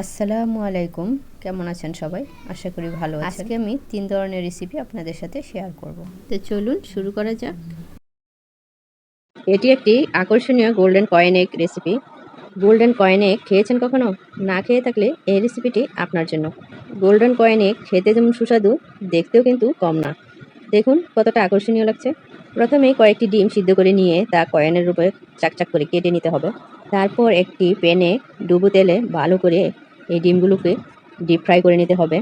আসসালামু আলাইকুম। কেমন আছেন সবাই? আশা করি ভালো আজকে আমি তিন ধরনের রেসিপি আপনাদের সাথে শেয়ার করব। তো চলুন শুরু করা যাক। এটি একটি আকর্ষণীয় golden coin egg recipe golden coin egg খেয়েছেন কখনো? না খেয়ে থাকলে এই রেসিপিটি আপনার জন্য। গোল্ডেন কয়েন এগ খেতে যেমন সুস্বাদু, দেখতেও কিন্তু কম না। দেখুন কতটা আকর্ষণীয় লাগছে। প্রথমে কয়েকটি ডিম সিদ্ধ করে নিয়ে তা কয়েনের রূপে চাকচাক করে কেটে নিতে হবে। তারপর একটি প্যানে ডুবো তেলে ভালো করে এই ডিমগুলোকে ডিপ ফ্রাই করে নিতে হবে।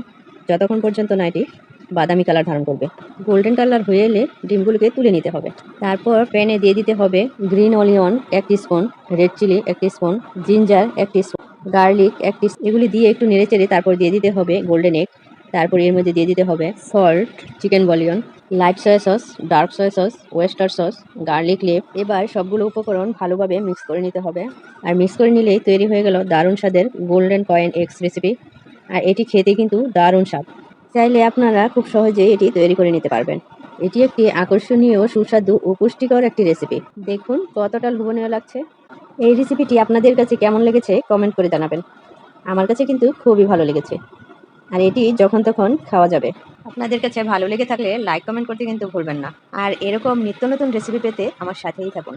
যতক্ষণ পর্যন্ত না এটি বাদামি কালার ধারণ করবে। গোল্ডেন কালার হয়ে এলে ডিমগুলোকে তুলে নিতে হবে। তারপর প্যানে দিয়ে দিতে হবে গ্রিন অনিয়ন এক স্পুন রেড চিলি এক স্পুন জিঞ্জার এক স্পুন গার্লিক এক এগুলি দিয়ে একটু নেড়ে চেড়ে তারপর দিয়ে দিতে হবে গোল্ডেন এগ তারপর এর মধ্যে দিয়ে দিতে হবে salt chicken bouillon light soy sauce dark soy sauce oyster sauce garlic লেপ এবার সবগুলো উপকরণ ভালোভাবে মিক্স করে নিতে হবে। আর মিক্স করে নিলেই তৈরি হয়ে গেল দারুণ স্বাদের গোল্ডেন কয়েন এক্স রেসিপি আর এটি খেতে কিন্তু দারুণ স্বাদ। চাইলে আপনারা খুব সহজেই এটি তৈরি করে নিতে পারবেন। এটি একটি আকর্ষণীয়, সুস্বাদু ও পুষ্টিকর একটি রেসিপি দেখুন কতটা লোভনীয় লাগছে। এই রেসিপিটি আপনাদের কাছে কেমন লেগেছে কমেন্ট করে জানাবেন। আমার কাছে কিন্তু খুবই ভালো লেগেছে। আর এটি যখন তখন খাওয়া যাবে। আপনাদের কাছে ভালো লেগে থাকলে লাইক কমেন্ট করতে কিন্তু ভুলবেন না। আর এরকম নিত্য নতুন রেসিপি পেতে আমার সাথেই থাকুন।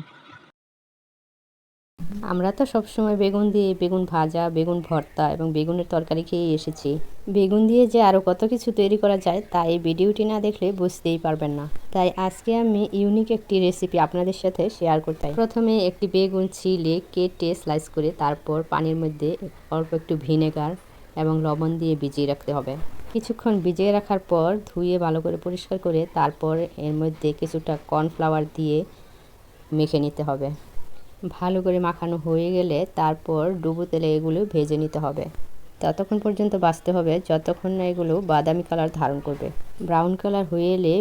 আমরা তো সবসময় বেগুন দিয়ে বেগুন ভাজা বেগুন ভর্তা এবং বেগুনের তরকারি খেয়ে এসেছি। বেগুন দিয়ে যে আরও কত কিছু তৈরি করা যায় তা এই ভিডিওটি না দেখলে বুঝতেই পারবেন না। তাই আজকে আমি ইউনিক একটি রেসিপি আপনাদের সাথে শেয়ার করতে চাই। প্রথমে একটি বেগুন ছিলে কেটে স্লাইস করে তারপর পানির মধ্যে অল্প একটু ভিনেগার এবং লবণ দিয়ে ভিজিয়ে রাখতে হবে। কিছুক্ষণ ভিজিয়ে রাখার পর ধুয়ে ভালো করে পরিষ্কার করে তারপর এর মধ্যে কিছুটা কর্নফ্লাওয়ার দিয়ে মেখে নিতে হবে। ভালো করে মাখানো হয়ে গেলে তারপর ডুবো তেলে এগুলো ভেজে নিতে হবে। ততক্ষণ পর্যন্ত বাঁচতে হবে, যতক্ষণ না এগুলো বাদামি কালার ধারণ করবে। ব্রাউন কালার হয়ে এলে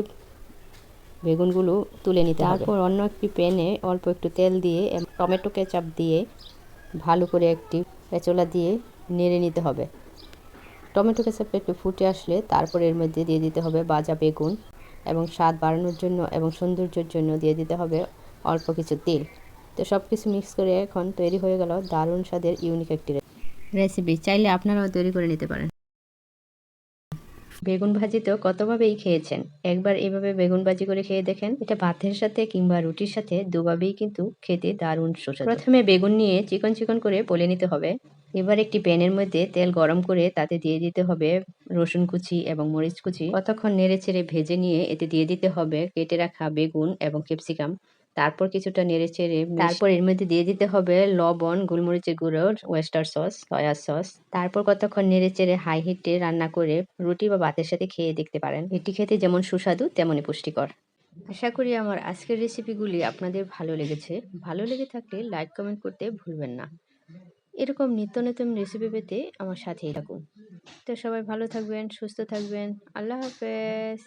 বেগুনগুলো তুলে নিতে হবে। তারপর অন্য একটি প্যানে অল্প একটু তেল দিয়ে টমেটো কেচাপ দিয়ে ভালো করে একটি পেঁচলা দিয়ে নেড়ে নিতে হবে। টমেটো কেচাপ একটু ফুটে আসলে তারপর এর মধ্যে দিয়ে দিতে হবে বাজা বেগুন এবং স্বাদ বাড়ানোর জন্য এবং সৌন্দর্যের জন্য দিয়ে দিতে হবে অল্প কিছু তেল। তো সব কিছু মিক্স করে এখন তৈরি হয়ে গেল দারুণ স্বাদের ইউনিক একটি রেসিপি চাইলে আপনারাও তৈরি করে নিতে পারেন। বেগুন ভাজি তো কতভাবেই খেয়েছেন? একবার এভাবে বেগুন ভাজি করে খেয়ে দেখেন। এটা ভাতের সাথে কিংবা রুটির সাথে দুভাবেই কিন্তু খেতে দারুণ সুস্বাদু। প্রথমে বেগুন নিয়ে চিকন চিকন করে পলে নিতে হবে। এবার একটি প্যানের মধ্যে তেল গরম করে তাতে দিয়ে দিতে হবে রসুন কুচি এবং মরিচ কুচি। কতক্ষণ নেড়ে চেড়ে ভেজে নিয়ে এতে দিয়ে দিতে হবে কেটে রাখা বেগুন এবং ক্যাপসিকাম। তারপর কিছুটা নেড়ে চেড়ে তারপর এর মধ্যে দিয়ে দিতে হবে লবণ, গোলমরিচের গুঁড়ো, ওয়েস্টার সস, সয়া সস। তারপর কতক্ষণ নেড়ে চেড়ে হাই হিটে রান্না করে রুটি বা ভাতের সাথে খেয়ে দেখতে পারেন। এটি খেতে যেমন সুস্বাদু, তেমনই পুষ্টিকর। আশা করি আমার আজকের রেসিপিগুলি আপনাদের ভালো লেগেছে। ভালো লেগে থাকলে লাইক কমেন্ট করতে ভুলবেন না। এরকম নিত্য নতুন রেসিপি পেতে আমার সাথেই থাকুন। তো সবাই ভালো থাকবেন, সুস্থ থাকবেন। আল্লাহ হাফেজ।